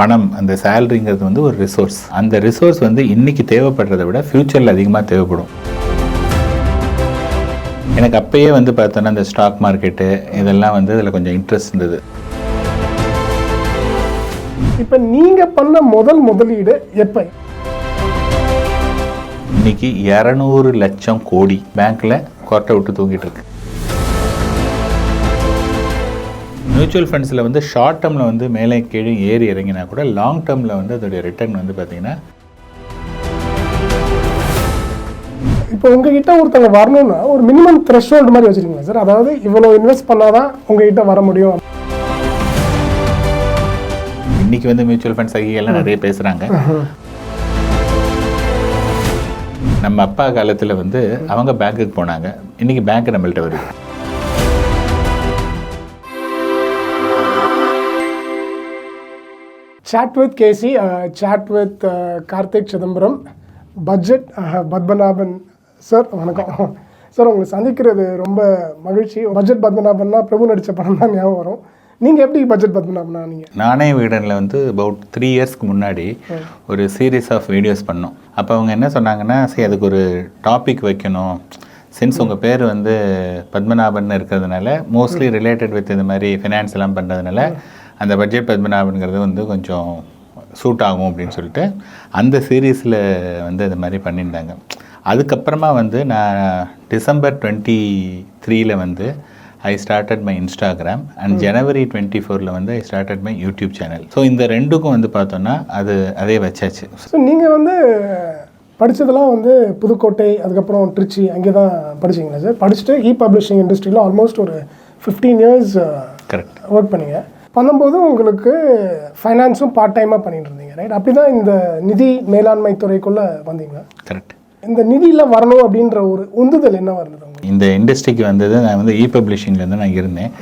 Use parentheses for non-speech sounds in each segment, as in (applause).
பணம் அந்த சேலரிங்கிறது வந்து ஒரு ரிசோர்ஸ் அந்த ரிசோர்ஸ் வந்து இன்னைக்கு தேவைப்படுறதை விட ஃப்யூச்சரில் அதிகமாக தேவைப்படும். எனக்கு அப்பயே வந்து பார்த்தோன்னா இந்த ஸ்டாக் மார்க்கெட்டு இதெல்லாம் வந்து அதில் கொஞ்சம் இன்ட்ரெஸ்ட் இருந்தது. இப்போ நீங்க பண்ண முதல் முதலீடு எப்போ? இன்னைக்கு இரநூறு லட்சம் கோடி பேங்க்ல கோட்டை விட்டு தூங்கிட்டு இருக்கு. மியூச்சுவல் ஃபண்ட்ஸில் வந்து ஷார்ட் டேர்மில் வந்து மேலே கீழே ஏறி இறங்கினா கூட லாங் டேர்மில் வந்து அதோடைய ரிட்டர்ன் வந்து பார்த்தீங்கன்னா இப்போ உங்ககிட்ட ஒருத்தவங்க வரணும்னா ஒரு மினிமம் த்ரெஷ்ஹோல்டு மாதிரி வச்சிருக்கீங்களா சார் அதாவது இவ்வளோ இன்வெஸ்ட் பண்ணாதான் உங்ககிட்ட வர முடியும். இன்னைக்கு வந்து மியூச்சுவல் ஃபண்ட் சகிகள்லாம் நிறைய பேசுகிறாங்க நம்ம அப்பா காலத்தில் வந்து அவங்க பேங்க்குக்கு போனாங்க. இன்னைக்கு பேங்க் நம்மள்ட்ட வருது. Chat with KC chat with Karthik Chidambaram budget Padmanabhan sir வணக்கம். சார் உங்களை சந்திக்கிறது ரொம்ப மகிழ்ச்சி. பட்ஜெட் பத்மநாபன்னா பிரபு நடித்த படம் தான் ஞாபகம் வரும். நீங்கள் எப்படி பட்ஜெட் பத்மநாபனா நீங்கள் நானே வீடனில் வந்து அபவுட் த்ரீ இயர்ஸ்க்கு முன்னாடி ஒரு சீரீஸ் ஆஃப் வீடியோஸ் பண்ணோம். அப்போ அவங்க என்ன சொன்னாங்கன்னா சரி அதுக்கு ஒரு டாபிக் வைக்கணும். சின்ஸ் உங்கள் பேர் வந்து பத்மநாபன் இருக்கிறதுனால மோஸ்ட்லி ரிலேட்டட் வித் இந்த மாதிரி ஃபினான்ஸ் எல்லாம் பண்ணுறதுனால அந்த பட்ஜெட் பத்மநாபன்கிறது வந்து கொஞ்சம் சூட் ஆகும் அப்படின்னு சொல்லிட்டு அந்த சீரீஸில் வந்து இது மாதிரி பண்ணியிருந்தாங்க. அதுக்கப்புறமா வந்து நான் டிசம்பர் டுவெண்ட்டி த்ரீல வந்து I started my Instagram and January twenty ஃபோரில் வந்து I started my YouTube channel so இந்த ரெண்டுக்கும் வந்து பார்த்தோன்னா அது அதே வச்சாச்சு. ஸோ நீங்கள் வந்து படிச்சதெல்லாம் வந்து புதுக்கோட்டை அதுக்கப்புறம் திருச்சி அங்கே தான் படிச்சீங்களா சார்? படிச்சுட்டு இ பப்ளிஷிங் இண்டஸ்ட்ரியில் ஆல்மோஸ்ட் ஒரு ஃபிஃப்டீன் இயர்ஸ் கரெக்ட் ஒர்க் பண்ணீங்க. பண்ணும்போது உங்களுக்கு ஃபைனான்ஸும் பார்ட் டைமாக பண்ணிட்டு இருந்தீங்க ரைட் அப்படி தான் இந்த நிதி மேலாண்மை துறைக்குள்ளே வந்தீங்க கரெக்ட் இந்த நிதியில் வரணும் அப்படின்ற ஒரு உந்துதல் என்ன உங்களுக்கு? இந்த இண்டஸ்ட்ரிக்கு வந்தது நான் வந்து இ பப்ளிஷிங்லேருந்து நான் இருந்தேன்.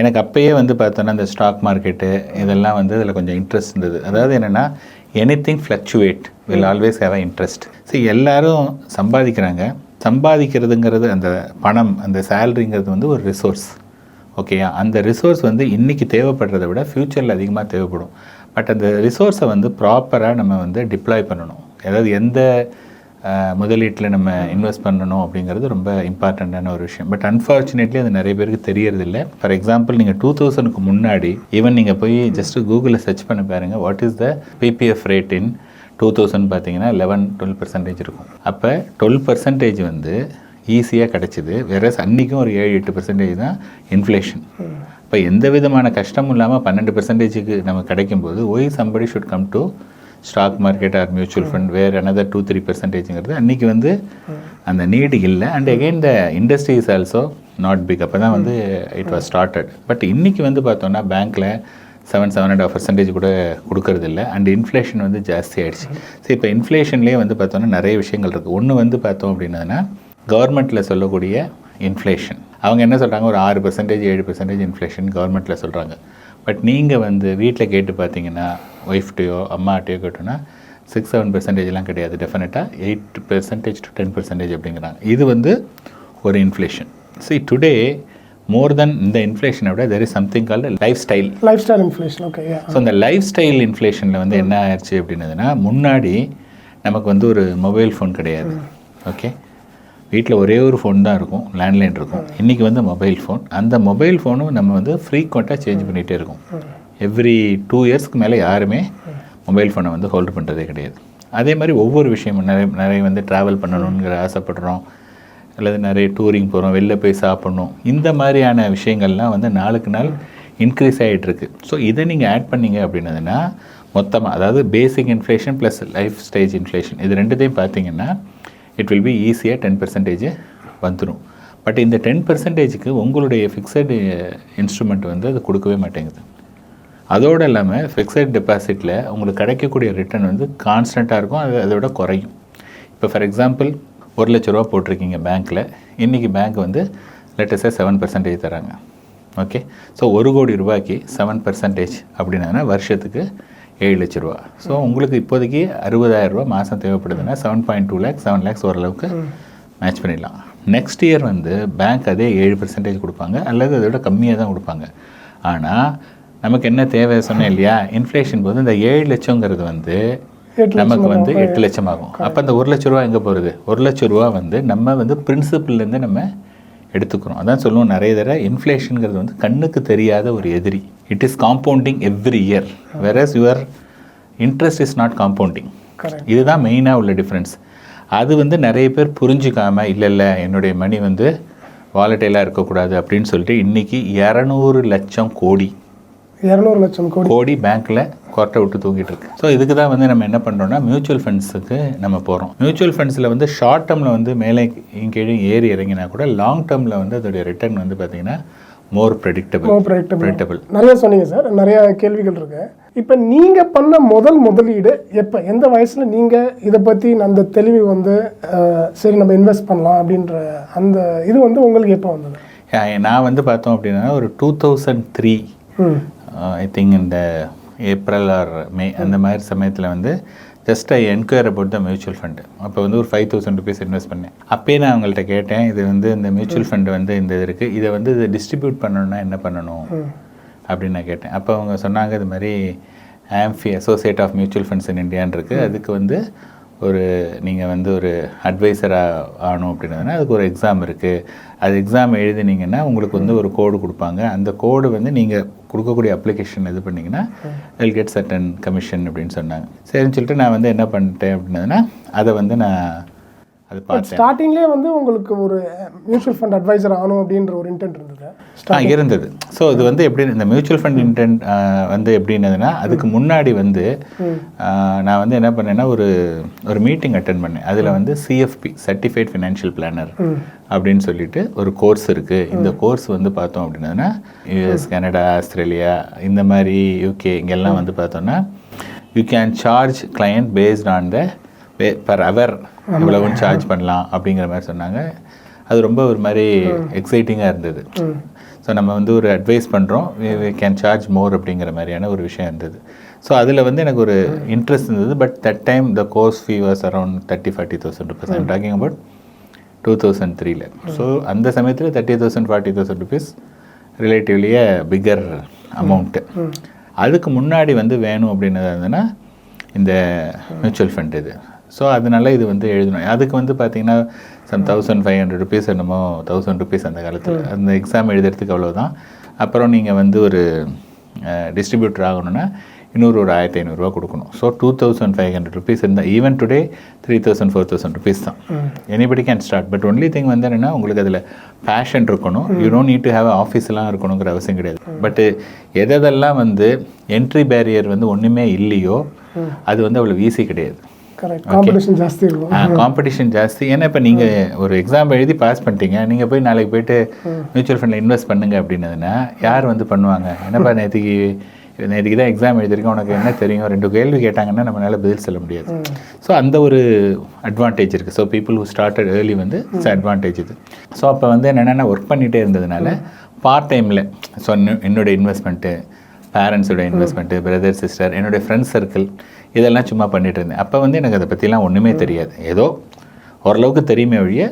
எனக்கு அப்பயே வந்து பார்த்தோன்னா இந்த ஸ்டாக் மார்க்கெட்டு இதெல்லாம் வந்து அதில் கொஞ்சம் இன்ட்ரெஸ்ட் இருந்தது. அதாவது என்னென்னா anything fluctuate will always have a interest சரி எல்லாரும் சம்பாதிக்கிறாங்க. சம்பாதிக்கிறதுங்கிறது அந்த பணம் அந்த சேலரிங்கிறது வந்து ஒரு ரிசோர்ஸ் ஓகேயா அந்த ரிசோர்ஸ் வந்து இன்றைக்கி தேவைப்படுறத விட ஃப்யூச்சரில் அதிகமாக தேவைப்படும். பட் அந்த ரிசோர்ஸை வந்து ப்ராப்பராக நம்ம வந்து டிப்ளாய் பண்ணணும். அதாவது எந்த முதலீட்டில் நம்ம இன்வெஸ்ட் பண்ணணும் அப்படிங்கிறது ரொம்ப இம்பார்ட்டண்ட்டான ஒரு விஷயம். பட் அன்ஃபார்ச்சுனேட்லி அது நிறைய பேருக்கு தெரியறதில்ல. ஃபார் எக்ஸாம்பிள் நீங்கள் டூ தௌசண்ட்க்கு முன்னாடி ஈவன் நீங்கள் போய் ஜஸ்ட் கூகுளில் சர்ச் பண்ணி பாருங்கள் what is the PPF rate in two thousand பார்த்தீங்கன்னா லெவன் டுவெல் பர்சன்டேஜ் இருக்கும். அப்போ டுவெல் பர்சன்டேஜ் வந்து ஈஸியாக கிடச்சிது. வேற அன்றைக்கும் ஒரு ஏழு எட்டு பர்சன்டேஜ் தான் இன்ஃப்ளேஷன் இப்போ எந்த விதமான கஷ்டமும் இல்லாமல் பன்னெண்டு பர்சன்டேஜுக்கு நம்ம கிடைக்கும்போது why somebody should come to stock market or mutual fund வேறு அனதர் டூ த்ரீ பர்சன்டேஜுங்கிறது அன்றைக்கி வந்து அந்த நீடு இல்லை. And again the industry is also not big அப்போ தான் வந்து இட் வாஸ் ஸ்டார்டட் பட் இன்றைக்கி வந்து பார்த்தோன்னா பேங்க்கில் seven seven and half percentage கூட கொடுக்கறது இல்லை அண்ட் இன்ஃப்ளேஷன் வந்து ஜாஸ்தி ஆகிடுச்சு சரி இப்போ இன்ஃப்ளேஷன்லேயே வந்து பார்த்தோன்னா நிறைய விஷயங்கள் இருக்குது ஒன்று வந்து பார்த்தோம் அப்படின்னா கவர்மெண்ட்டில் சொல்லக்கூடிய இன்ஃப்ளேஷன் அவங்க என்ன சொல்கிறாங்க ஒரு ஆறு பர்சன்டேஜ் ஏழு பர்சன்டேஜ் இன்ஃப்ளேஷன் கவர்மெண்ட்டில் சொல்கிறாங்க பட் நீங்கள் வந்து வீட்டில் கேட்டு பார்த்தீங்கன்னா ஒய்ஃப்டையோ அம்மாட்டையோ கேட்டோன்னா சிக்ஸ் செவன் பர்சன்டேஜ்லாம் கிடையாது. டெஃபினட்டாக eight percentage to ten percentage அப்படிங்கிறாங்க. இது வந்து ஒரு inflation see today more then இந்த இன்ஃப்ளேஷனை விட there is something called lifestyle lifestyle inflation okay so இந்த லைஃப் ஸ்டைல் இன்ஃப்ளேஷனில் வந்து என்ன ஆயிடுச்சு அப்படின்னதுன்னா முன்னாடி நமக்கு வந்து ஒரு மொபைல் ஃபோன் கிடையாது. ஓகே வீட்டில் ஒரே ஒரு ஃபோன் தான் இருக்கும் லேண்ட்லைன் இருக்கும். இன்றைக்கி வந்து மொபைல் ஃபோன் அந்த மொபைல் ஃபோனும் நம்ம வந்து ஃப்ரீக்வெண்ட்டாக சேஞ்ச் பண்ணிகிட்டே இருக்கோம். எவ்ரி டூ இயர்ஸ்க்கு மேலே யாருமே மொபைல் ஃபோனை வந்து ஹோல்டு பண்ணுறதே கிடையாது. அதே மாதிரி ஒவ்வொரு விஷயமும் நிறைய நிறைய வந்து ட்ராவல் பண்ணணுங்கிற ஆசைப்படுறோம். அல்லது நிறைய டூரிங் போகிறோம் வெளில போய் சாப்பிட்ணும். இந்த மாதிரியான விஷயங்கள்லாம் வந்து நாளுக்கு நாள் இன்க்ரீஸ் ஆகிட்டு இருக்கு ஸோ இதை நீங்கள் ஆட் பண்ணீங்க அப்படின்னதுன்னா மொத்தமாக அதாவது basic inflation plus life stage inflation இது ரெண்டுத்தையும் பார்த்தீங்கன்னா இட் வில் பி ஈஸியாக டென் பர்சன்டேஜ் வந்துடும் பட் இந்த டென் பர்சன்டேஜுக்கு உங்களுடைய ஃபிக்ஸடு இன்ஸ்ட்ருமெண்ட் uh, வந்து அது கொடுக்கவே மாட்டேங்குது. அதோடு இல்லாமல் ஃபிக்ஸட் டெபாசிட்டில் உங்களுக்கு கிடைக்கக்கூடிய ரிட்டர்ன் வந்து கான்ஸ்டண்ட்டாக இருக்கும். அது அதை விட குறையும். இப்போ ஃபார் எக்ஸாம்பிள் ஒரு லட்ச ரூபா போட்டிருக்கீங்க பேங்க்கில் இன்றைக்கி பேங்க் வந்து லேட்டஸ்ட்டாக செவன் பர்சன்டேஜ் தராங்க. ஓகே ஸோ ஒரு கோடி ரூபாய்க்கு செவன் பர்சன்டேஜ் அப்படின்னா வருஷத்துக்கு ஏழு லட்ச ரூபா. ஸோ உங்களுக்கு இப்போதைக்கு அறுபதாயிரம் ரூபா மாதம் தேவைப்படுதுன்னா seven point two lakhs seven lakhs ஓரளவுக்கு மேட்ச் பண்ணிடலாம். நெக்ஸ்ட் இயர் வந்து பேங்க் அதே ஏழு பர்சன்டேஜ் கொடுப்பாங்க அல்லது அதை விட கம்மியாக தான் கொடுப்பாங்க. ஆனால் நமக்கு என்ன தேவை சொன்னேன் இல்லையா? இன்ஃப்ளேஷன் போது இந்த ஏழு லட்சங்கிறது வந்து நமக்கு வந்து எட்டு லட்சம் ஆகும் அப்போ அந்த ஒரு லட்ச ரூபா எங்கே போகிறது ஒரு லட்ச ரூபா வந்து நம்ம வந்து பிரின்சிபிள்லேருந்து நம்ம எடுத்துக்கிறோம். அதான் சொல்லுவோம் நிறைய தடவை இன்ஃப்ளேஷனுங்கிறது வந்து கண்ணுக்கு தெரியாத ஒரு எதிரி. It is compounding every year versus your interest is not compounding இதுதான் மெயினாக உள்ள டிஃப்ரென்ஸ் அது வந்து நிறைய பேர் புரிஞ்சுக்காம இல்லை இல்லை என்னுடைய மணி வந்து வாலட்டைலாக இருக்கக்கூடாது அப்படின்னு சொல்லிட்டு இன்றைக்கி இரநூறு லட்சம் கோடி இரநூறு லட்சம் கோடி. கோடி பேங்க்கில் கொரட்டை விட்டு தூங்கிட்டு இருக்கு ஸோ இதுக்கு தான் வந்து நம்ம என்ன பண்ணுறோம்னா மியூச்சுவல் ஃபண்ட்ஸுக்கு நம்ம போகிறோம் மியூச்சுவல் ஃபண்ட்ஸில் வந்து ஷார்ட் டேர்மில் வந்து மேலே கீழே ஏறி இறங்கினா கூட லாங் டேர்மில் வந்து அதோடைய ரிட்டர்ன் வந்து பார்த்தீங்கன்னா மோர் ப்ரெடிக்டபிள் மோர் ப்ரெடிக்டபிள் நிறைய சொன்னீங்க சார். நிறைய கேள்விகள் இருக்கு. இப்போ நீங்க பண்ண முதல் முதலீடு எப்போ? எந்த வயசுல நீங்க இதை பத்தி அந்த தெளிவு வந்து சரி நம்ம இன்வெஸ்ட் பண்ணலாம் அப்படின்ற அந்த இது வந்து உங்களுக்கு எப்போ வந்தது? நான் வந்து பார்த்தோம் அப்படின்னா ஒரு two thousand three I think இந்த ஏப்ரல் ஆர் மே அந்த மாதிரி சமயத்தில் வந்து just I enquire about the mutual fund அப்போ வந்து ஒரு ஃபைவ் தௌசண்ட் ருபீஸ் இன்வெஸ்ட் பண்ணேன். அப்பயே நான் அவங்கள்ட்ட கேட்டேன் இது வந்து இந்த மியூச்சுவல் ஃபண்டு வந்து இந்த இது இருக்குது இதை வந்து இதை டிஸ்ட்ரிபியூட் பண்ணணும்னா என்ன பண்ணணும்? அப்படின்னு நான் கேட்டேன். அப்போ அவங்க சொன்னாங்க இது மாதிரி AMFI associate of mutual funds in இந்தியான்னு இருக்குது அதுக்கு வந்து ஒரு நீங்கள் வந்து ஒரு அட்வைசராக ஆகணும் அப்படின்னதுனா அதுக்கு ஒரு எக்ஸாம் இருக்குது அது எக்ஸாம் எழுதினீங்கன்னா உங்களுக்கு வந்து ஒரு கோடு கொடுப்பாங்க. அந்த கோடு வந்து நீங்கள் கொடுக்கக்கூடிய அப்ளிகேஷன் இது பண்ணிங்கன்னா வில் கெட் சர்டன் கமிஷன் அப்படின்னு சொன்னாங்க. சரின்னு சொல்லிட்டு நான் வந்து என்ன பண்ணிட்டேன் அப்படின்னதுன்னா அதை வந்து நான் அது பார்த்தேன் ஸ்டார்டிங்லேயே வந்து உங்களுக்கு ஒரு மியூச்சுவல் ஃபண்ட் அட்வைசர் ஆகணும் அப்படின்ற ஒரு இன்டென்ட் இருந்தது. இருந்தது. ஸோ இது வந்து எப்படி இந்த மியூச்சுவல் ஃபண்ட் இன்டென்ட் வந்து எப்படின்னதுன்னா அதுக்கு முன்னாடி வந்து நான் வந்து என்ன பண்ணேன்னா ஒரு ஒரு மீட்டிங் அட்டன் பண்ணேன். அதில் வந்து சிஎஃப்பி சர்டிஃபைட் ஃபினான்ஷியல் பிளானர் அப்படின்னு சொல்லிட்டு ஒரு கோர்ஸ் இருக்குது இந்த கோர்ஸ் வந்து பார்த்தோம் அப்படின்னதுன்னா யூஎஸ் கனடா ஆஸ்திரேலியா இந்த மாதிரி யூகே இங்கெல்லாம் வந்து பார்த்தோன்னா you can charge client based on the per hour இவ்வளவுன்னு charge பண்ணலாம் அப்படிங்கிற மாதிரி சொன்னாங்க. அது ரொம்ப ஒரு மாதிரி எக்ஸைட்டிங்காக இருந்தது. ஸோ நம்ம வந்து ஒரு அட்வைஸ் பண்ணுறோம் கேன் சார்ஜ் மோர் அப்படிங்கிற மாதிரியான ஒரு விஷயம் இருந்தது. ஸோ அதில் வந்து எனக்கு ஒரு இன்ட்ரெஸ்ட் இருந்தது. But that time the course fee was around thirty forty thousand rupees I'm talking about two thousand த்ரீல ஸோ அந்த சமயத்தில் thirty thousand forty thousand rupees relatively bigger amount அதுக்கு முன்னாடி வந்து வேணும் அப்படின்னு இருந்ததுன்னா இந்த மியூச்சுவல் ஃபண்ட் இது. ஸோ அதனால இது வந்து எழுதணும். அதுக்கு வந்து பார்த்தீங்கன்னா some thousand five hundred rupees என்னமோ தௌசண்ட் ருபீஸ் அந்த காலத்தில். அந்த எக்ஸாம் எழுதுறதுக்கு அவ்வளோதான் அப்புறம் நீங்கள் வந்து ஒரு டிஸ்ட்ரிபியூட்டர் ஆகணும்னா இன்னொரு ஒரு ஆயிரத்தி ஐநூறுரூவா கொடுக்கணும். So two thousand five hundred rupees இருந்தால் even today three thousand four thousand rupees தான். Anybody can start but only thing வந்து என்னென்னா உங்களுக்கு அதில் பேஷன் இருக்கணும். You don't need to have ஆஃபீஸ்லாம் இருக்கணுங்கிற அவசியம் கிடையாது. பட்டு எதெல்லாம் வந்து என்ட்ரி பேரியர் வந்து ஒன்றுமே இல்லையோ அது வந்து அவ்வளோ ஈஸி கிடையாது. காம்படிஷன் ஜாஸ்தி இருக்கும் காம்படிஷன் ஜாஸ்தி ஏன்னா இப்போ நீங்கள் ஒரு எக்ஸாம் எழுதி பாஸ் பண்ணிட்டீங்க நீங்கள் போய் நாளைக்கு போயிட்டு மியூச்சுவல் ஃபண்டில் இன்வெஸ்ட் பண்ணுங்க அப்படின்னதுன்னா யார் வந்து பண்ணுவாங்க? என்னப்பா (laughs) நேற்றுக்கு நேற்றுக்கு தான் எக்ஸாம் எழுதிருக்கேன் உனக்கு என்ன தெரியும்? ரெண்டு கேள்வி கேட்டாங்கன்னா நம்மளால பதில் சொல்ல முடியாது. ஸோ அந்த ஒரு அட்வான்டேஜ் இருக்குது so people who started early வந்து இட்ஸ் அட்வான்டேஜ் இது. ஸோ அப்போ வந்து என்னென்னா ஒர்க் பண்ணிகிட்டே இருந்ததுனால பார்ட் டைமில் ஸோ என்னோட இன்வெஸ்ட்மெண்ட்டு பேரண்ட்ஸோட இன்வெஸ்ட்மெண்ட்டு பிரதர் சிஸ்டர் என்னுடைய ஃப்ரெண்ட்ஸ் சர்க்கிள் இதெல்லாம் சும்மா பண்ணிட்டு இருந்தேன். அப்போ வந்து எனக்கு அதை பற்றிலாம் ஒன்றுமே தெரியாது. ஏதோ ஓரளவுக்கு தெரியுமே ஒழிய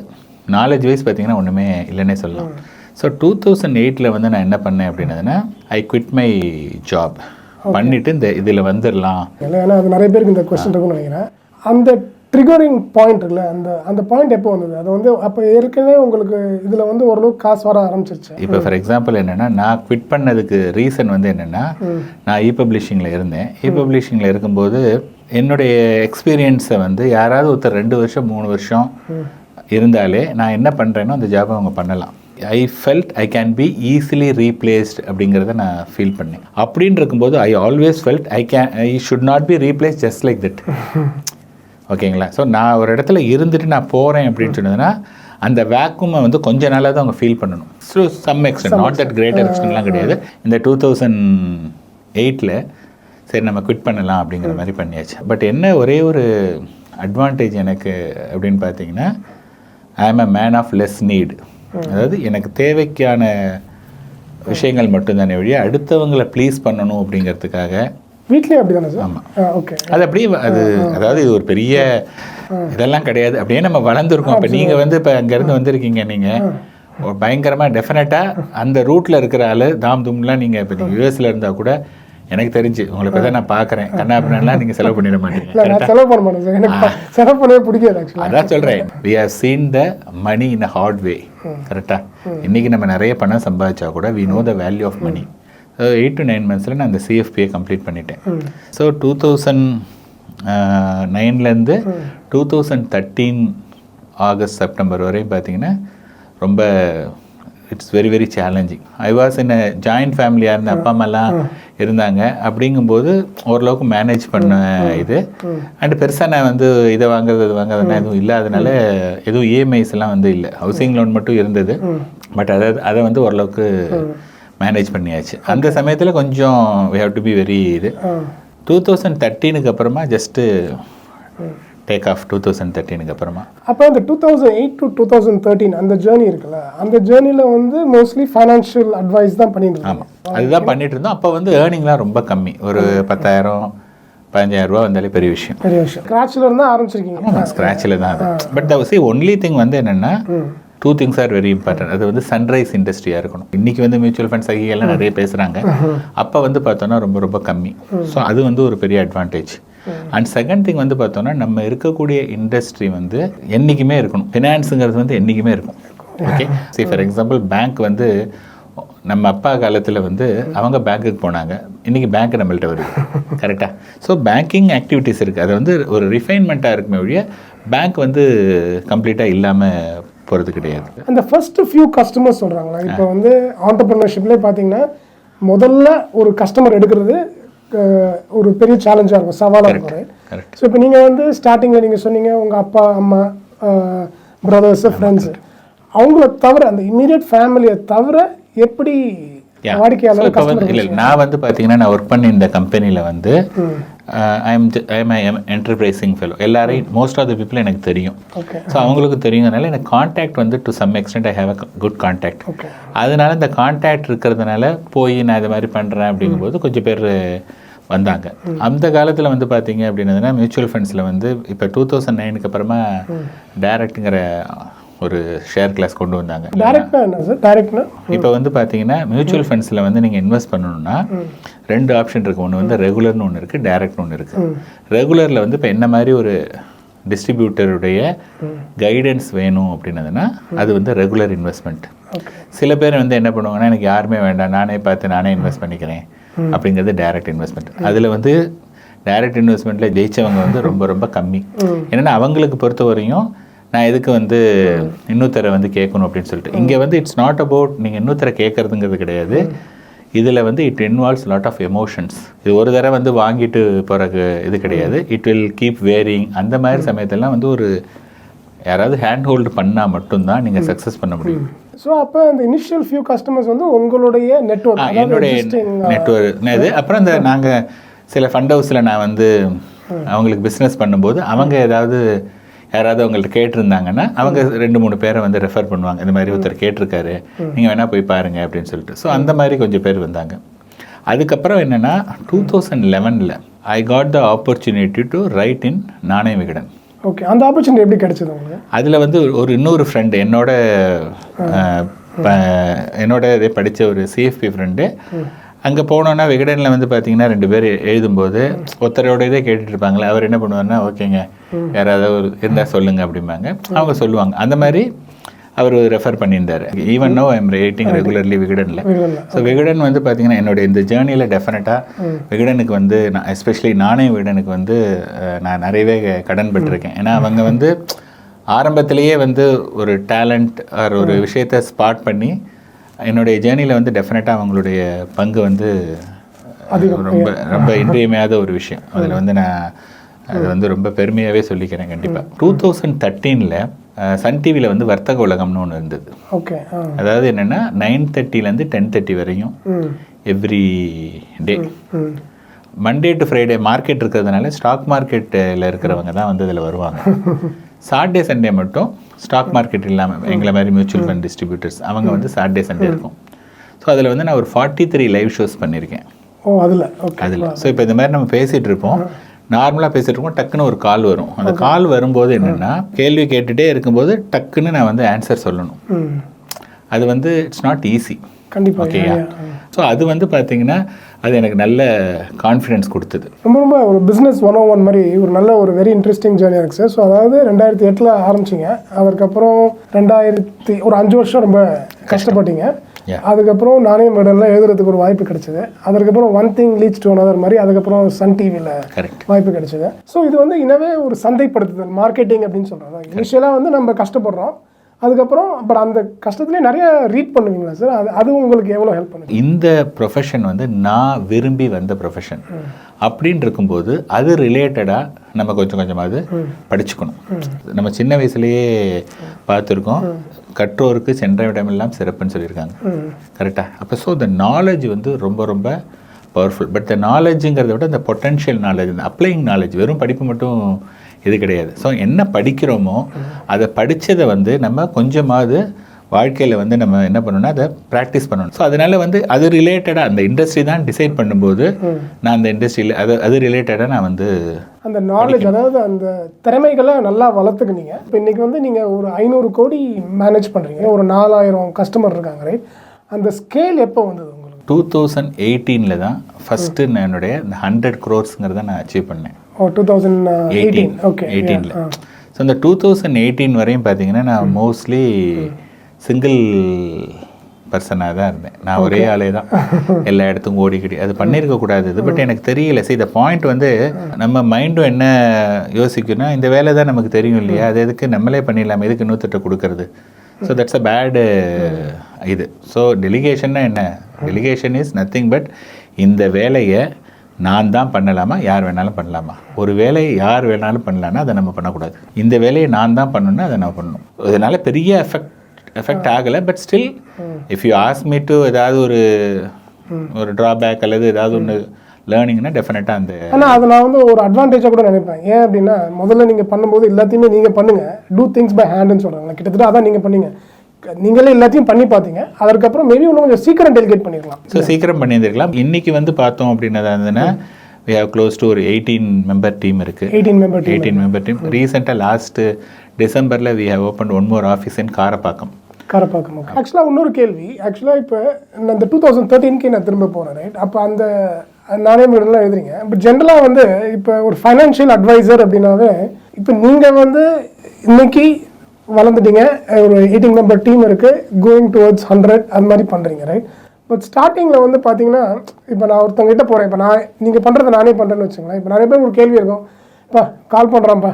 நாலேஜ் வைஸ் பார்த்தீங்கன்னா ஒன்றுமே இல்லைன்னே சொல்லலாம். ஸோ டூ தௌசண்ட் எயிட்டில் வந்து நான் என்ன பண்ணேன் அப்படின்னதுன்னா ஐ குவிட் மை ஜாப் பண்ணிவிட்டு இந்த இதில் வந்துடலாம் ஏன்னா அது நிறைய பேருக்கு இந்த கொஸ்டின் இருக்கும்னு நினைக்கிறேன். அந்த ட்ரிகரிங் பாயிண்ட் இருக்குல்ல அந்த அந்த பாயிண்ட் எப்போ வந்தது? அது வந்து அப்போ ஏற்கனவே உங்களுக்கு இதில் வந்து ஓரளவுக்கு காசு வர ஆரம்பிச்சிருச்சு. இப்போ ஃபார் எக்ஸாம்பிள் என்னென்னா நான் குவிட் பண்ணதுக்கு ரீசன் வந்து என்னென்னா நான் இ பப்ளிஷிங்கில் இருந்தேன். இ பப்ளிஷிங்கில் இருக்கும்போது என்னுடைய எக்ஸ்பீரியன்ஸை வந்து யாராவது ஒருத்தர் ரெண்டு வருஷம் மூணு வருஷம் இருந்தாலே நான் என்ன பண்ணுறேனோ அந்த ஜாபை அவங்க பண்ணலாம். I felt I can be easily replaced அப்படிங்கிறத நான் ஃபீல் பண்ணேன். அப்படின்னு இருக்கும்போது I always felt I can I should not be replace just like that ஓகேங்களா? ஸோ நான் ஒரு இடத்துல இருந்துட்டு நான் போகிறேன் அப்படின்னு சொன்னதுன்னா அந்த வேக்குமை வந்து கொஞ்ச நாளாக தான் அவங்க ஃபீல் பண்ணணும். So some extent not that greater எக்ஸ்டென்ட்லாம் கிடையாது. இந்த டூ தௌசண்ட் எயிட்டில் சரி நம்ம குவிட் பண்ணலாம் அப்படிங்கிற மாதிரி பண்ணியாச்சு. பட் என்ன ஒரே ஒரு அட்வான்டேஜ் எனக்கு அப்படின்னு பார்த்தீங்கன்னா I am a man of less need அதாவது எனக்கு தேவைக்கான விஷயங்கள் மட்டும்தானே வழியா அடுத்தவங்களை ப்ளீஸ் பண்ணணும் அப்படிங்கிறதுக்காக வீட்லேயும் அப்படி தானே சார் ஓகே அது அப்படியே அது அதாவது இது ஒரு பெரிய இதெல்லாம் கிடையாது. அப்படியே நம்ம வளர்ந்துருக்கோம். இப்போ நீங்கள் வந்து இப்போ அங்கேருந்து வந்திருக்கீங்க நீங்கள் பயங்கரமாக டெஃபினட்டாக அந்த ரூட்டில் இருக்கிற ஆள் தாம் தும்லாம் நீங்கள் இப்போ நீங்கள் யூஎஸில் இருந்தால் கூட எனக்கு தெரிஞ்சு உங்களை தான் நான் பார்க்குறேன். கண்ணா அப்படின்னா நீங்கள் செலவு பண்ணிட மாட்டீங்க. செலவு பண்ண மாட்டேன் எனக்கு செலவு பண்ணவே பிடிக்காது அதான் சொல்கிறேன் we have seen the money in a hard way கரெக்டாக இன்றைக்கி நம்ம நிறைய பணம் சம்பாதிச்சா கூட we know the value of money eight to nine மந்த்ஸில் நான் அந்த சிஎஃபியை கம்ப்ளீட் பண்ணிட்டேன். So two thousand நைன்லேருந்து two thousand thirteen August September வரையும் பார்த்தீங்கன்னா ரொம்ப it's very very challenging I was in joint ஃபேமிலியாக இருந்த அப்பா அம்மாலாம் இருந்தாங்க. அப்படிங்கும்போது ஓரளவுக்கு மேனேஜ் பண்ண இது. அண்ட் பெருசாக நான் வந்து இதை வாங்குறது இது வாங்குறதுனா எதுவும் இல்லாதனால எதுவும் இஎம்ஐஸ் எல்லாம் வந்து இல்லை. ஹவுசிங் லோன் மட்டும் இருந்தது. பட் அதை அதை வந்து ஓரளவுக்கு மேனேஜ் பண்ணியாச்சு. அந்த சமயத்தில் கொஞ்சம் we have to be very இது. டூ தௌசண்ட் தேர்ட்டீனுக்கு அப்புறமா just take off two thousand தேர்ட்டீனுக்கு அப்புறமா. அப்போ அந்த two thousand eight to two thousand thirteen அந்த ஜேர்னி இருக்குல்ல அந்த ஜேர்னியில் வந்து மோஸ்ட்லி ஃபைனான்ஷியல் அட்வைஸ் தான் பண்ணிட்டு இருந்தோம் அதுதான் பண்ணிட்டு இருந்தோம் அப்போ வந்து ஏர்னிங்லாம் ரொம்ப கம்மி. ஒரு பத்தாயிரம் பதினஞ்சாயிரம் ரூபா வந்தாலே பெரிய விஷயம். பெரிய விஷயம். ஸ்க்ராட்சில் இருந்தால் ஆரம்பிச்சிருக்கீங்க. ஸ்க்ராட்சில் தான் அது. But the see only thing வந்து என்னென்னா two things are very important அது வந்து சன்ரைஸ் இண்டஸ்ட்ரியாக இருக்கணும். இன்னைக்கு வந்து மியூச்சுவல் ஃபண்ட் சகிகள்லாம் நிறைய பேசுகிறாங்க அப்போ வந்து பார்த்தோன்னா ரொம்ப ரொம்ப கம்மி. ஸோ அது வந்து ஒரு பெரிய அட்வான்டேஜ் அண்ட் செகண்ட் திங் வந்து பார்த்தோன்னா நம்ம இருக்கக்கூடிய இண்டஸ்ட்ரி வந்து என்றைக்குமே இருக்கணும். ஃபினான்ஸுங்கிறது வந்து என்றைக்குமே இருக்கும். ஓகே சரி ஃபார் எக்ஸாம்பிள் பேங்க் வந்து நம்ம அப்பா காலத்தில் வந்து அவங்க பேங்க்குக்கு போனாங்க. இன்றைக்கி பேங்க் நம்மள்கிட்ட வருது. கரெக்டாக ஸோ பேங்கிங் ஆக்டிவிட்டீஸ் இருக்குது அது வந்து ஒரு ரிஃபைன்மெண்ட்டாக இருக்குமே ஒழிய பேங்க் வந்து கம்ப்ளீட்டாக இல்லாமல் போகிறது கிடையாது. அந்த ஃபர்ஸ்ட் ஃபியூ கஸ்டமர்ஸ் சொல்கிறாங்களா இப்போ வந்து ஆண்டர்பிரினர்ஷிப்லேயே பார்த்தீங்கன்னா முதல்ல ஒரு கஸ்டமர் எடுக்கிறது ஒரு பெரிய சேலஞ்சாக இருக்கும் சவாலாக இருக்கும் ஸோ இப்போ நீங்கள் வந்து ஸ்டார்டிங்கில் நீங்கள் சொன்னீங்க உங்கள் அப்பா அம்மா பிரதர்ஸு ஃப்ரெண்ட்ஸு அவங்கள தவிர அந்த இம்மீடியட் ஃபேமிலியை தவிர எப்படி வாடிக்கையாளர் இப்போ வந்து இல்லை நான் வந்து பார்த்தீங்கன்னா நான் ஒர்க் பண்ண இந்த கம்பெனியில் வந்து I am I am enterprising fellow எல்லாரையும் மோஸ்ட் ஆஃப் த பீப்புள் எனக்கு தெரியும். ஸோ அவங்களுக்கு தெரியுங்கனால எனக்கு காண்டாக்ட் வந்து to some extent I have a good contact okay அதனால இந்த காண்டாக்ட் இருக்கிறதுனால போய் நான் இது மாதிரி பண்ணுறேன் அப்படிங்கும்போது கொஞ்சம் பேர் வந்தாங்க. அந்த காலத்தில் வந்து பார்த்தீங்க அப்படின்னதுன்னா மியூச்சுவல் ஃபண்ட்ஸில் வந்து இப்போ டூ தௌசண்ட் நைனுக்கு அப்புறமா டேரக்ட்டுங்கிற ஒரு ஷேர் கிளாஸ் கொண்டு வந்தாங்க. டேரக்ட்னா என்ன சார் டேரக்ட்னா இப்போ வந்து பார்த்தீங்கன்னா மியூச்சுவல் ஃபண்ட்ஸில் வந்து நீங்கள் இன்வெஸ்ட் பண்ணணும்னா ரெண்டு ஆப்ஷன் இருக்குது ஒன்று வந்து ரெகுலர்னு ஒன்று இருக்குது டேரக்ட்னு ஒன்று இருக்குது ரெகுலரில் வந்து இப்போ என்ன மாதிரி ஒரு டிஸ்ட்ரிபியூட்டருடைய கைடன்ஸ் வேணும் அப்படின்னதுன்னா அது வந்து ரெகுலர் இன்வெஸ்ட்மெண்ட் சில பேர் வந்து என்ன பண்ணுவாங்கன்னா எனக்கு யாருமே வேண்டாம் நானே பார்த்து நானே இன்வெஸ்ட் பண்ணிக்கிறேன் அப்படிங்கிறது டைரக்ட் இன்வெஸ்ட்மெண்ட் அதில் வந்து டைரக்ட் இன்வெஸ்ட்மெண்ட்டில் ஜெயிச்சவங்க வந்து ரொம்ப ரொம்ப கம்மி. என்னென்னா அவங்களுக்கு பொறுத்த வரையும் நான் எதுக்கு வந்து இன்னொருத்தரை வந்து கேட்கணும் அப்படின்னு சொல்லிட்டு. இங்கே வந்து இட்ஸ் நாட் அபவுட் நீங்கள் இன்னொருத்தரை கேட்குறதுங்கிறது கிடையாது. இதில் வந்து it involves lot of emotions இது ஒரு தடவை வந்து வாங்கிட்டு போகிறக்கு இது கிடையாது. இட் வில் கீப் வேரிங் அந்த மாதிரி சமயத்தெல்லாம் வந்து ஒரு யாராவது ஹேண்ட் ஹோல்டு பண்ணால் மட்டும்தான் நீங்கள் சக்ஸஸ் பண்ண முடியும். ஸோ அப்போ அந்த இனிஷியல் ஃபியூ கஸ்டமர்ஸ் வந்து உங்களுடைய நெட்ஒர்க் என்னுடைய நெட்ஒர்க் இது அப்புறம் இந்த நாங்கள் சில ஃபண்ட் ஹவுஸில் நான் வந்து அவங்களுக்கு பிஸ்னஸ் பண்ணும்போது அவங்க ஏதாவது யாராவது அவங்கள்ட்ட கேட்டிருந்தாங்கன்னா அவங்க ரெண்டு மூணு பேரை வந்து ரெஃபர் பண்ணுவாங்க. இந்த மாதிரி ஒருத்தர் கேட்டிருக்காரு. நீங்கள் வேணால் போய் பாருங்க அப்படின்னு சொல்லிட்டு. ஸோ அந்த மாதிரி கொஞ்சம் பேர் வந்தாங்க. அதுக்கப்புறம் என்னென்னா டூ தௌசண்ட் லெவனில் I got the opportunity to write in Nanaya Vikatan okay அந்த ஆப்பர்ச்சுனிட்டி எப்படி கிடைச்சது உங்களுக்கு? அதில் வந்து ஒரு இன்னொரு ஃப்ரெண்டு என்னோட என்னோட இதே படித்த ஒரு சிஎஃப்பி ஃப்ரெண்டு அங்கே போனோன்னா விகடனில் வந்து பார்த்தீங்கன்னா ரெண்டு பேர் எழுதும்போது ஒருத்தரோட இதே கேட்டுட்டு இருப்பாங்களே அவர் என்ன பண்ணுவாருன்னா ஓகேங்க யாராவது ஒரு இருந்தால் சொல்லுங்க அப்படிம்பாங்க. அவங்க சொல்லுவாங்க. அந்த மாதிரி அவர் ரெஃபர் பண்ணியிருந்தார். Even now I'm writing regularly விகடனில். So Vikatan வந்து பார்த்தீங்கன்னா என்னுடைய இந்த ஜேர்னியில் டெஃபினட்டாக விகடனுக்கு வந்து நான் எஸ்பெஷலி நானே விகடனுக்கு வந்து நான் நிறையவே கடன் பட்டிருக்கேன் ஏன்னா அவங்க வந்து ஆரம்பத்திலேயே வந்து ஒரு டேலண்ட் ஒரு விஷயத்தை ஸ்பாட் பண்ணி என்னுடைய ஜேர்னியில் வந்து டெஃபினட்டாக அவங்களுடைய பங்கு வந்து ரொம்ப ரொம்ப இன்றியமையாத ஒரு விஷயம். (laughs) அதில் வந்து நான் அது வந்து ரொம்ப பெருமையாகவே சொல்லிக்கிறேன் கண்டிப்பாக டூ தௌசண்ட் தேர்ட்டீனில் சன் டிவியில் வந்து வர்த்தக உலகம்னு ஒன்று இருந்தது. ஓகே அதாவது என்னென்னா நைன் தேர்ட்டிலேருந்து டென் தேர்ட்டி வரையும் every day Monday to Friday market இருக்கிறதுனால ஸ்டாக் மார்க்கெட்டில் இருக்கிறவங்க தான் வந்து இதில் வருவாங்க. (laughs) சாட்டர்டே சண்டே மட்டும் ஸ்டாக் மார்க்கெட் இல்லாமல் எங்களை மாதிரி மியூச்சுவல் ஃபண்ட் டிஸ்ட்ரிபியூட்டர்ஸ் அவங்க வந்து சாட்டர்டே சண்டே இருக்கும். ஸோ அதில் வந்து நான் ஒரு ஃபார்ட்டி த்ரீ லைவ் ஷோஸ் பண்ணியிருக்கேன் ஓ அதில்? அதில். ஸோ இப்போ இந்த மாதிரி நம்ம பேசிகிட்டு இருப்போம். நார்மலாக பேசிட்டு இருக்கோம் டக்குன்னு ஒரு கால் வரும். அந்த கால் வரும்போது என்னென்னா கேள்வி கேட்டுகிட்டே இருக்கும்போது டக்குன்னு நான் வந்து ஆன்சர் சொல்லணும். அது வந்து இட்ஸ் நாட் ஈஸி கண்டிப்பாக ஓகேயா ஸோ அது வந்து பார்த்தீங்கன்னா அது எனக்கு நல்ல கான்ஃபிடென்ஸ் கொடுத்தது. ரொம்ப ரொம்ப ஒரு பிஸ்னஸ் ஒன் ஓ ஒன் மாதிரி ஒரு நல்ல ஒரு வெரி இன்ட்ரெஸ்டிங் ஜேர்னியாக இருக்குது சார் ஸோ அதாவது ரெண்டாயிரத்தி எட்டில் ஆரம்பிச்சிங்க. அதுக்கப்புறம் ரெண்டாயிரத்தி ஒரு அஞ்சு வருஷம் ரொம்ப கஷ்டப்பட்டீங்க. அதுக்கப்புறம் நானே மெடலில் எழுதுறதுக்கு ஒரு வாய்ப்பு கிடைச்சது. அதுக்கப்புறம் one thing leads to another மாதிரி அதுக்கப்புறம் சன் டிவியில் கரெக்ட் வாய்ப்பு கிடைச்சது. ஸோ இது வந்து இனவே ஒரு சந்தைப்படுத்துதல் மார்க்கெட்டிங் அப்படின்னு சொல்கிறோம் இனிஷியலாக வந்து நம்ம கஷ்டப்படுறோம். அதுக்கப்புறம் பட் அந்த கஷ்டத்துலேயே நிறைய ரீட் பண்ணுவீங்களா சார் அது அது உங்களுக்கு எவ்வளோ ஹெல்ப் பண்ணுது? இந்த ப்ரொஃபஷன் வந்து நான் விரும்பி வந்த ப்ரொஃபஷன் அப்படின்னு இருக்கும்போது அது ரிலேட்டடாக நம்ம கொஞ்சம் கொஞ்சமாவது படிச்சுக்கணும். நம்ம சின்ன வயசுலேயே பார்த்துருக்கோம் கற்றோருக்கு சென்ற இடமெல்லாம் சிறப்புன்னு சொல்லியிருக்காங்க. கரெக்டாக அப்போ ஸோ இந்த நாலேஜ் வந்து ரொம்ப ரொம்ப பவர்ஃபுல் பட் த நாலேஜுங்கிறத விட இந்த பொட்டன்ஷியல் நாலேஜ் இந்த அப்ளையிங் நாலேஜ் வெறும் படிப்பு மட்டும் இது கிடையாது. ஸோ என்ன படிக்கிறோமோ அதை படித்ததை வந்து நம்ம கொஞ்சமாவது வாழ்க்கையில் வந்து நம்ம என்ன பண்ணணும்னா அதை ப்ராக்டிஸ் பண்ணணும். ஸோ அதனால வந்து அது ரிலேட்டடாக அந்த இண்டஸ்ட்ரி தான் டிசைட் பண்ணும்போது நான் அந்த இண்டஸ்ட்ரியில் அது அது ரிலேட்டடாக நான் வந்து அந்த நாலேஜ் அதாவது அந்த திறமைகளை நல்லா வளர்த்துக்கினீங்க. இப்போ இன்னைக்கு வந்து நீங்கள் ஒரு ஐநூறு கோடி மேனேஜ் பண்ணுறீங்க ஒரு நாலாயிரம் கஸ்டமர் இருக்காங்க ரைட் அந்த ஸ்கேல் எப்போ வந்தது உங்களுக்கு? டூ தௌசண்ட் எயிட்டீனில் தான் ஃபஸ்ட்டு நான் என்னுடைய இந்த ஹண்ட்ரட் க்ரோர்ஸுங்கிறத நான் அச்சீவ் பண்ணேன். Oh two thousand eighteen okay எயிட்டீனில் ஸோ இந்த டூ தௌசண்ட் எயிட்டீன் வரையும் பார்த்தீங்கன்னா நான் மோஸ்ட்லி சிங்கிள் பர்சனாக தான் இருந்தேன். நான் ஒரே ஆளே தான். (laughs) எல்லா இடத்துக்கும் ஓடிக்கிட்டு. அது பண்ணியிருக்க கூடாது. இது பட் எனக்கு தெரியல. சரி இந்த பாயிண்ட் வந்து நம்ம மைண்டும் என்ன யோசிக்குன்னா இந்த வேலை தான் நமக்கு தெரியும் இல்லையா? அது எதுக்கு? நம்மளே பண்ணிடலாம். எதுக்கு இன்னொருத்தட்ட கொடுக்கறது? ஸோ தட்ஸ் அ பேடு இது. ஸோ டெலிகேஷன்னா என்ன? டெலிகேஷன் இஸ் நத்திங் பட் இந்த வேலையை நான் தான் பண்ணலாமா? யார் வேணாலும் பண்ணலாமா? ஒரு வேலையை யார் வேணாலும் பண்ணலான்னா அதை நம்ம பண்ணக்கூடாது. இந்த வேலையை நான் தான் பண்ணணும்னா அதை நான் பண்ணணும். அதனால பெரிய எஃபெக்ட் எஃபெக்ட் ஆகலை but still if you ask me to ஏதாவது ஒரு ஒரு ட்ராபேக் அல்லது ஏதாவது ஒன்று லேர்னிங்னா டெஃபினட்டாக அந்த ஆனால் அதை நான் வந்து ஒரு அட்வான்டேஜாக கூட நினைப்பேன். ஏன் அப்படின்னா முதல்ல நீங்கள் பண்ணும்போது எல்லாத்தையுமே நீங்கள் பண்ணுங்க. டூ திங்ஸ் பை ஹேண்டுன்னு சொல்கிறாங்க கிட்டத்தட்ட அதான் நீங்கள் பண்ணீங்க. நீங்களே எல்லாத்தையும் பண்ணி பார்த்தீங்க. அதற்கப்புறம் மேபி இன்னும் கொஞ்சம் சீக்கிரம் டெலிகேட் பண்ணிடலாம். ஸோ சீக்கிரம் பண்ணியிருந்திருக்கலாம். இன்னைக்கு வந்து பார்த்தோம் அப்படின்னதா இருந்ததுன்னா வி ஹவ் க்ளோஸ் டு ஒரு எயிட்டீன் மெம்பர் டீம் இருக்குது eighteen member eighteen member team ரீசெண்டாக லாஸ்ட்டு டிசம்பரில் we have open one more office in Karapakkam Karapakkam ஆக்சுவலாக இன்னொரு கேள்வி. ஆக்சுவலாக இப்போ இந்த டூ தௌசண்ட் தேர்ட்டீன்க்கு நான் திரும்ப போனேன் ரைட் அப்போ அந்த நானே மீடெல்லாம் எழுதுறீங்க. பட் ஜென்ரலாக வந்து இப்போ ஒரு ஃபைனான்ஷியல் அட்வைசர் அப்படின்னாவே இப்போ நீங்கள் வந்து இன்னைக்கு வளர்ந்துட்டீங்க. ஒரு எயிட்டிங் மெம்பர் டீம் இருக்குது கோயிங் டுவர்ட்ஸ் ஹண்ட்ரட் அது மாதிரி பண்ணுறீங்க ரைட் பட் ஸ்டார்டிங்கில் வந்து பார்த்தீங்கன்னா இப்போ நான் ஒருத்தவங்க கிட்ட போகிறேன் இப்போ நான் நீங்கள் பண்ணுறதை நானே பண்ணுறேன்னு வச்சுங்களேன் இப்போ நிறைய பேர் ஒரு கேள்வி இருக்கும். இப்போ கால் பண்ணுறான்ப்பா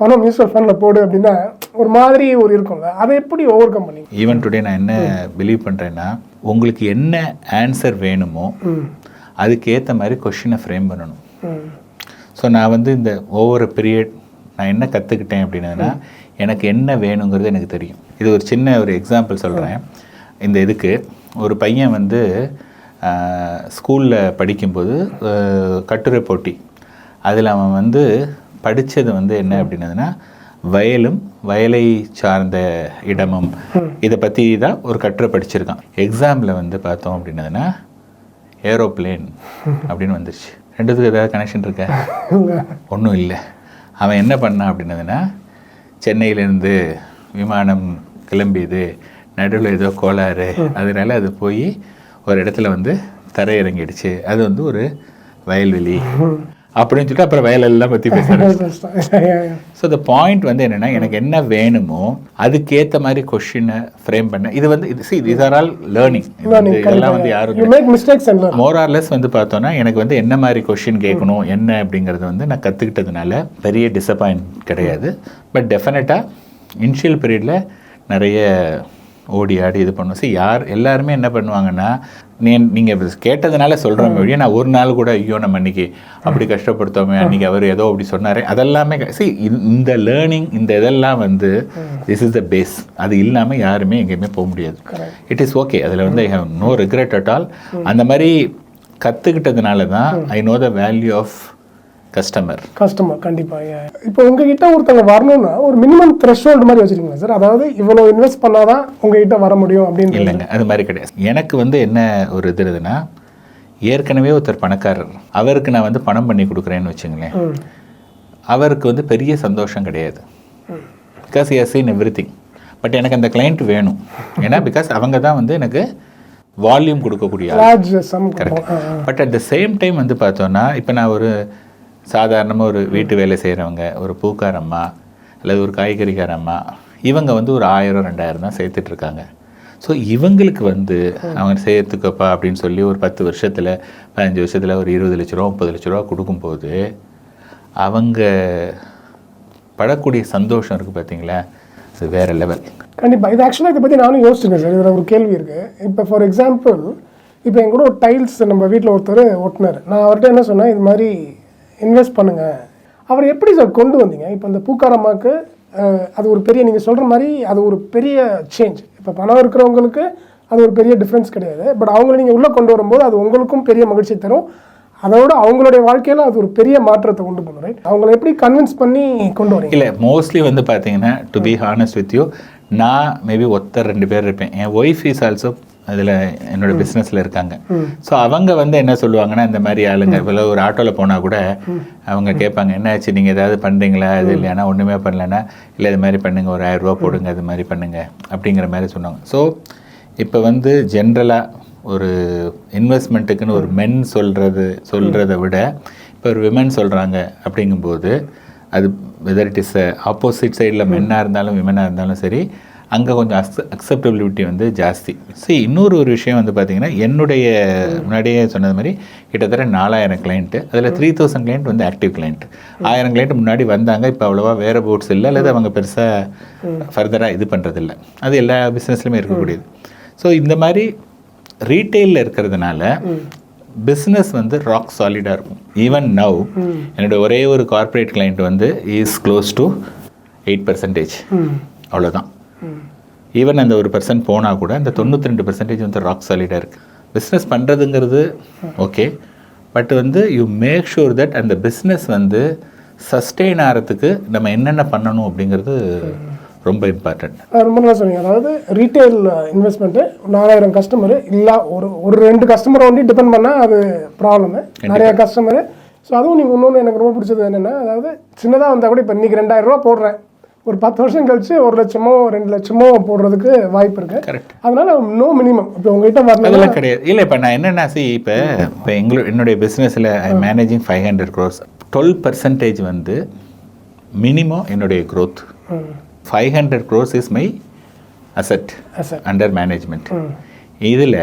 பணம் மியூச்சுவல் ஃபண்டில் போடு அப்படின்னா ஒரு மாதிரி ஒரு இருக்கும்ல. அதை எப்படி ஓவர் கம் பண்ணீங்க? ஈவன் டுடே நான் என்ன பிலீவ் பண்ணுறேன்னா உங்களுக்கு என்ன ஆன்சர் வேணுமோ அதுக்கு ஏற்ற மாதிரி கொஷினை ஃப்ரேம் பண்ணணும். ஸோ நான் வந்து இந்த ஒவ்வொரு பீரியட் நான் என்ன கற்றுக்கிட்டேன் அப்படின்னதுன்னா எனக்கு என்ன வேணுங்கிறது எனக்கு தெரியும். இது ஒரு சின்ன ஒரு எக்ஸாம்பிள் சொல்கிறேன் இந்த இதுக்கு ஒரு பையன் வந்து ஸ்கூலில் படிக்கும்போது கட்டுரை போட்டி. அதில் அவன் வந்து படித்தது வந்து என்ன அப்படின்னதுன்னா வயலும் வயலை சார்ந்த இடமும். இதை பற்றி தான் ஒரு கட்டுரை படிச்சிருக்கான். எக்ஸாமில் வந்து பார்த்தோம் அப்படின்னதுன்னா ஏரோப்ளேன் அப்படின்னு வந்துருச்சு. ரெண்டுத்துக்கு ஏதாவது கனெக்ஷன் இருக்கா? (laughs) ஒன்றும் இல்லை. அவன் என்ன பண்ணான் அப்படின்னதுன்னா சென்னையிலேருந்து விமானம் கிளம்பியது நடுவில் ஏதோ கோளாறு. அதனால அது போய் ஒரு இடத்துல வந்து தரையிறங்கிடுச்சு. அது வந்து ஒரு வயல்வெளி. அப்படின்னு சொல்லிட்டு அப்புறம் வயலெல்லாம் பற்றி பேசுகிறேன் ஸோ த பாயிண்ட் வந்து என்னென்னா எனக்கு என்ன வேணுமோ அதுக்கேற்ற மாதிரி கொஷினை ஃப்ரேம் பண்ண. இது வந்து இது see these are all learning இதெல்லாம் வந்து யாரும் மிஸ்டேக்ஸ் அண்ட் மோரார்லெஸ் வந்து பார்த்தோன்னா எனக்கு வந்து என்ன மாதிரி கொஷின் கேட்கணும் என்ன அப்படிங்கிறத வந்து நான் கற்றுக்கிட்டதுனால பெரிய டிசப்பாயிண்ட் கிடையாது. பட் டெஃபினட்டாக இனிஷியல் பீரியடில் நிறைய ஓடி ஆடி இது பண்ணுவோம். சரி யார் எல்லாருமே என்ன பண்ணுவாங்கன்னா நீ நீங்கள் கேட்டதுனால சொல்கிறோம் வழியா நான் ஒரு நாள் கூட ஐயோ நம்ம அன்றைக்கி அப்படி கஷ்டப்படுத்தோமே அன்றைக்கி அவர் ஏதோ அப்படி சொன்னார். அதெல்லாமே சி இந்த லேர்னிங் இந்த இதெல்லாம் வந்து திஸ் இஸ் த பேஸ் அது இல்லாமல் யாருமே எங்கேயுமே போக முடியாது. இட் இஸ் ஓகே அதில் வந்து I have no regret at all அந்த மாதிரி கற்றுக்கிட்டதுனால தான் I know the value of customer customer கண்டிப்பாக இப்போ உங்ககிட்ட ஒருத்தவங்க வரணும்னா ஒரு மினிமம் த்ரெஷ்ஹோல்டு மாதிரி வச்சிருக்கீங்களா சார் அதாவது இவ்வளோ இன்வெஸ்ட் பண்ணாதான் உங்ககிட்ட வர முடியும் அப்படின்னு இல்லைங்க அது மாதிரி கிடையாது. எனக்கு வந்து என்ன ஒரு இது இருக்குதுன்னா ஏற்கனவே ஒருத்தர் பணக்காரர். அவருக்கு நான் வந்து பணம் பண்ணி கொடுக்குறேன்னு வச்சுங்களேன். அவருக்கு வந்து பெரிய சந்தோஷம் கிடையாது. Because has seen everything but எனக்கு அந்த client வேணும். ஏன்னா பிகாஸ் அவங்க தான் வந்து எனக்கு வால்யூம் கொடுக்கக்கூடிய some but at the same time வந்து பார்த்தோன்னா இப்போ நான் ஒரு சாதாரணமாக ஒரு வீட்டு வேலை செய்கிறவங்க ஒரு பூக்காரம்மா அல்லது ஒரு காய்கறிக்காரம்மா இவங்க வந்து ஒரு ஆயிரம் ரெண்டாயிரம் தான் சேர்த்துட்ருக்காங்க ஸோ இவங்களுக்கு வந்து அவங்க சேர்த்துக்கப்பா அப்படின்னு சொல்லி ஒரு பத்து வருஷத்தில் பதினஞ்சு வருஷத்தில் ஒரு இருபது லட்ச ரூபா முப்பது லட்ச ரூபா கொடுக்கும்போது அவங்க படக்கூடிய சந்தோஷம் இருக்குது பார்த்தீங்களா அது வேறு லெவல் கண்டிப்பாக இது ஆக்சுவலாக இதை பற்றி நானும் யோசிச்சிருக்கேன் சார் இதில் ஒரு கேள்வி இருக்குது இப்போ ஃபார் எக்ஸாம்பிள் இப்போ என் கூட ஒரு டைல்ஸ் நம்ம வீட்டில் ஒருத்தர் ஒட்டினார் நான் அவர்கிட்ட என்ன சொன்னேன்? இது மாதிரி இன்வெஸ்ட் பண்ணுங்கள் அவர் எப்படி சார் கொண்டு வந்தீங்க? இப்போ இந்த பூக்காரம்மாவுக்கு அது ஒரு பெரிய நீங்கள் சொல்கிற மாதிரி அது ஒரு பெரிய சேஞ்ச் இப்போ பணம் இருக்கிறவங்களுக்கு அது ஒரு பெரிய டிஃப்ரென்ஸ் கிடையாது. பட் அவங்கள நீங்கள் உள்ளே கொண்டு வரும்போது அது உங்களுக்கும் பெரிய மகிழ்ச்சி தரும். அதோட அவங்களுடைய வாழ்க்கையில் அது ஒரு பெரிய மாற்றத்தை கொண்டு போகணும் ரைட் அவங்கள எப்படி கன்வின்ஸ் பண்ணி கொண்டு வரீங்க? இல்லை மோஸ்ட்லி வந்து பார்த்தீங்கன்னா to be honest with you நான் மேபி ஒருத்தர் ரெண்டு பேர் இருப்பேன். என் ஒய்ஃப் இஸ் ஆல்சோ அதில் என்னோட பிஸ்னஸில் இருக்காங்க. ஸோ அவங்க வந்து என்ன சொல்லுவாங்கன்னா இந்த மாதிரி ஆளுங்க இவ்வளோ ஒரு ஆட்டோவில் போனால் கூட அவங்க கேட்பாங்க என்ன ஆச்சு நீங்கள் ஏதாவது பண்ணுறீங்களா இது இல்லையானா ஒன்றுமே பண்ணலன்னா இல்லை இது மாதிரி பண்ணுங்க ஒரு ஆயிரம் ரூபா போடுங்க இது மாதிரி பண்ணுங்க அப்படிங்கிற மாதிரி சொன்னாங்க. ஸோ இப்போ வந்து ஜென்ரலாக ஒரு இன்வெஸ்ட்மெண்ட்டுக்குன்னு ஒரு மென் சொல்கிறது சொல்கிறத விட இப்போ ஒரு விமன் சொல்கிறாங்க அப்படிங்கும்போது அது வெதர் இட் இஸ் ஆப்போசிட் சைடில் மென்னாக இருந்தாலும் விமனாக இருந்தாலும் சரி அங்கே கொஞ்சம் அக்ச அக்செப்டபிலிட்டி வந்து ஜாஸ்தி. சரி இன்னொரு ஒரு விஷயம் வந்து பார்த்திங்கன்னா என்னுடைய முன்னாடியே சொன்னது மாதிரி கிட்டத்தட்ட நாலாயிரம் கிளைண்ட்டு அதில் த்ரீ தௌசண்ட் கிளைண்ட் வந்து ஆக்டிவ் கிளைண்ட் ஆயிரம் கிளைண்ட் முன்னாடி வந்தாங்க இப்போ அவ்வளோவா வேறு போட்ஸ் இல்லை அல்லது அவங்க பெருசாக ஃபர்தராக இது பண்ணுறதில்ல அது எல்லா பிஸ்னஸ்லையுமே இருக்கக்கூடியது. ஸோ இந்த மாதிரி ரீட்டெயிலில் இருக்கிறதுனால பிஸ்னஸ் வந்து ராக் சாலிடாக இருக்கும். ஈவன் நவ் என்னோட ஒரே ஒரு கார்ப்பரேட் client வந்து is close to eight percentage அவ்வளோதான் ஈவன் அந்த ஒரு பர்சன்ட் போனால் கூட அந்த தொண்ணூற்றி ரெண்டு பர்சன்டேஜ் வந்து ராக் சாலிடாக இருக்குது பிஸ்னஸ் பண்ணுறதுங்கிறது ஓகே பட் வந்து யூ மேக் ஷூர் தட் அந்த பிஸ்னஸ் வந்து சஸ்டெயின் ஆகிறதுக்கு நம்ம என்னென்ன பண்ணணும் அப்படிங்கிறது ரொம்ப இம்பார்ட்டண்ட் அஹ் ரொம்ப நல்லா சொன்னீங்க. அதாவது ரீட்டைல் இன்வெஸ்ட்மெண்ட்டு நாலாயிரம் கஸ்டமரு இல்லை ஒரு ஒரு ரெண்டு கஸ்டமரை வந்து டிபெண்ட் பண்ணால் அது ப்ராப்ளமு நிறைய கஸ்டமரு ஸோ அதுவும் நீங்கள் இன்னொன்று எனக்கு ரொம்ப பிடிச்சது என்னென்னா அதாவது சின்னதாக வந்தால் கூட இப்போ இன்றைக்கி ரெண்டாயிரம் ரூபா போடுறேன். ஒரு பத்து வருஷம் கழிச்சு ஒரு லட்சமோ ரெண்டு லட்சமோ போடுறதுக்கு வாய்ப்பு இருக்குது கரெக்ட் அதனால நோ மினிமம் இப்போ உங்ககிட்ட அதெல்லாம் கிடையாது. இல்லை இப்போ நான் என்னென்னா சி இப்போ இப்போ எங்களோ என்னுடைய பிஸ்னஸில் I managing five hundred crores twelve percentage வந்து மினிமம் என்னுடைய growth. Five hundred crores is my asset Asset. Under management இதில்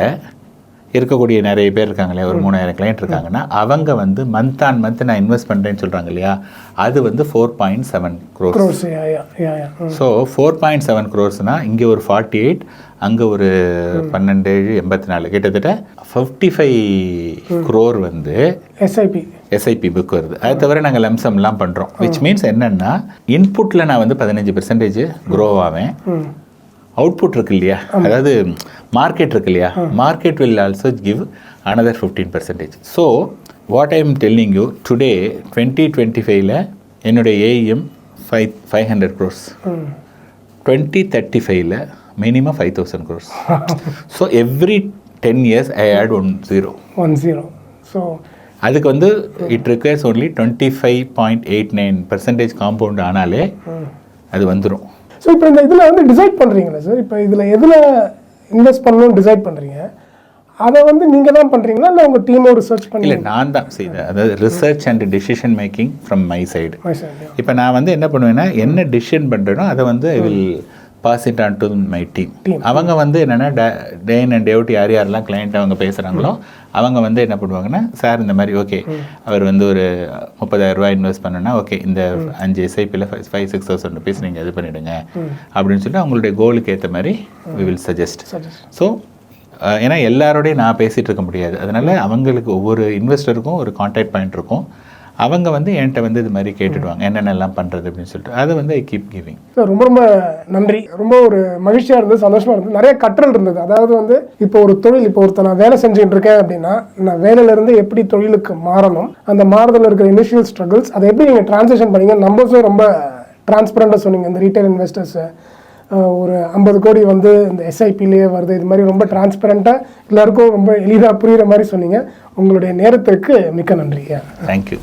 இருக்கக்கூடிய நிறைய பேர் இருக்காங்களே ஒரு மூணாயிரம் கிளைண்ட் இருக்காங்கன்னா அவங்க வந்து மந்த் ஆன் மந்த் நான் இன்வெஸ்ட் பண்ணுறேன்னு சொல்கிறாங்க இல்லையா? அது வந்து four point seven yeah so four point seven க்ரோர்ஸ்னால் இங்கே ஒரு ஃபார்ட்டி எயிட் அங்கே ஒரு பன்னெண்டு எண்பத்தி நாலு கிட்டத்தட்ட ஃபிஃப்டி ஃபைவ் க்ரோர் வந்து எஸ்ஐபி எஸ்ஐபி புக் வருது. அது தவிர நாங்கள் லம்சம்லாம் பண்ணுறோம் விச் மீன்ஸ் என்னென்னா இன்புட்டில் நான் வந்து பதினஞ்சு பெர்சன்டேஜ் க்ரோ ஆவேன். அவுட்புட் இருக்கு இல்லையா அதாவது மார்க்கெட் இருக்கு இல்லையா market will also give another fifteen percentage so what I am telling you today twenty twenty ஃபைவ்ல என்னுடைய AUM five five hundred crores twenty thirty ஃபைவ்ல minimum five thousand crores so every ten years I add one zero one zero so அதுக்கு வந்து it requires only twenty five point eight nine percentage compound ஆனாலே அது வந்துடும் so இப்போ இந்த இதில் வந்து டிசைட் பண்ணுறீங்களா சார் இப்போ இதில் எதில் இன்வெஸ்ட் பண்ணணும்னு டிசைட் பண்ணுறீங்க அதை வந்து நீங்கள் தான் பண்ணுறீங்களா இல்லை உங்கள் டீமோ ரிசர்ச் பண்ணி இல்லை நான் தான் செய்தேன் அதாவது research and decision making from my side My side, yeah. இப்போ நான் வந்து என்ன பண்ணுவேன்னா என்ன டிசிஷன் பண்ணுறேனோ அதை வந்து I will pass it on to my team அவங்க வந்து என்னென்னா டே இன் அண்ட் டே அவுட் யார் யாரெல்லாம் கிளைண்ட் அவங்க பேசுகிறாங்களோ அவங்க வந்து என்ன பண்ணுவாங்கன்னா சார் இந்த மாதிரி ஓகே அவர் வந்து ஒரு முப்பதாயிரம் ரூபாய் இன்வெஸ்ட் பண்ணனா ஓகே இந்த அஞ்சு எஸ்ஐபியில் ஃபைவ் சிக்ஸ் தௌசண்ட் ருபீஸ் நீங்கள் இது பண்ணிவிடுங்க அப்படின்னு சொல்லிட்டு அவங்களுடைய கோலுக்கு ஏற்ற மாதிரி we will suggest Suggest. So ஏன்னா எல்லாரோடையும் நான் பேசிகிட்டு இருக்க முடியாது. அதனால் அவங்களுக்கு ஒவ்வொரு இன்வெஸ்டருக்கும் ஒரு கான்டாக்ட் பாயிண்ட் இருக்கும். அவங்க வந்து என்கிட்ட வந்து இது மாதிரி கேட்டுடுவாங்க. என்னென்னலாம் பண்ணுறது அப்படின்னு சொல்லிட்டு. அதை வந்து ஐ கீப் கிவிங் சார் ரொம்ப ரொம்ப நன்றி. ரொம்ப ஒரு மகிழ்ச்சியாக இருந்தது சந்தோஷமாக இருந்தது. நிறைய கற்றல் இருந்தது. அதாவது வந்து இப்போ ஒரு தொழில் இப்போ ஒருத்தர் நான் வேலை செஞ்சுட்டு இருக்கேன் அப்படின்னா நான் வேலையிலேருந்து எப்படி தொழிலுக்கு மாறணும் அந்த மாறுதல் இருக்கிற இனிஷியல் ஸ்ட்ரகிள்ஸ் அதை எப்படி நீங்கள் ட்ரான்ஸேஷன் பண்ணீங்க நம்பர்ஸும் ரொம்ப டிரான்ஸ்பரண்டாக சொன்னீங்க. இந்த ரீட்டைல் இன்வெஸ்டர்ஸை ஒரு ஐம்பது கோடி வந்து இந்த எஸ்ஐபிலேயே வருது. இது மாதிரி ரொம்ப டிரான்ஸ்பரண்ட்டாக எல்லாருக்கும் ரொம்ப எளிதாக புரிகிற மாதிரி சொன்னீங்க. உங்களுடைய நேரத்திற்கு மிக்க நன்றி தேங்க்யூ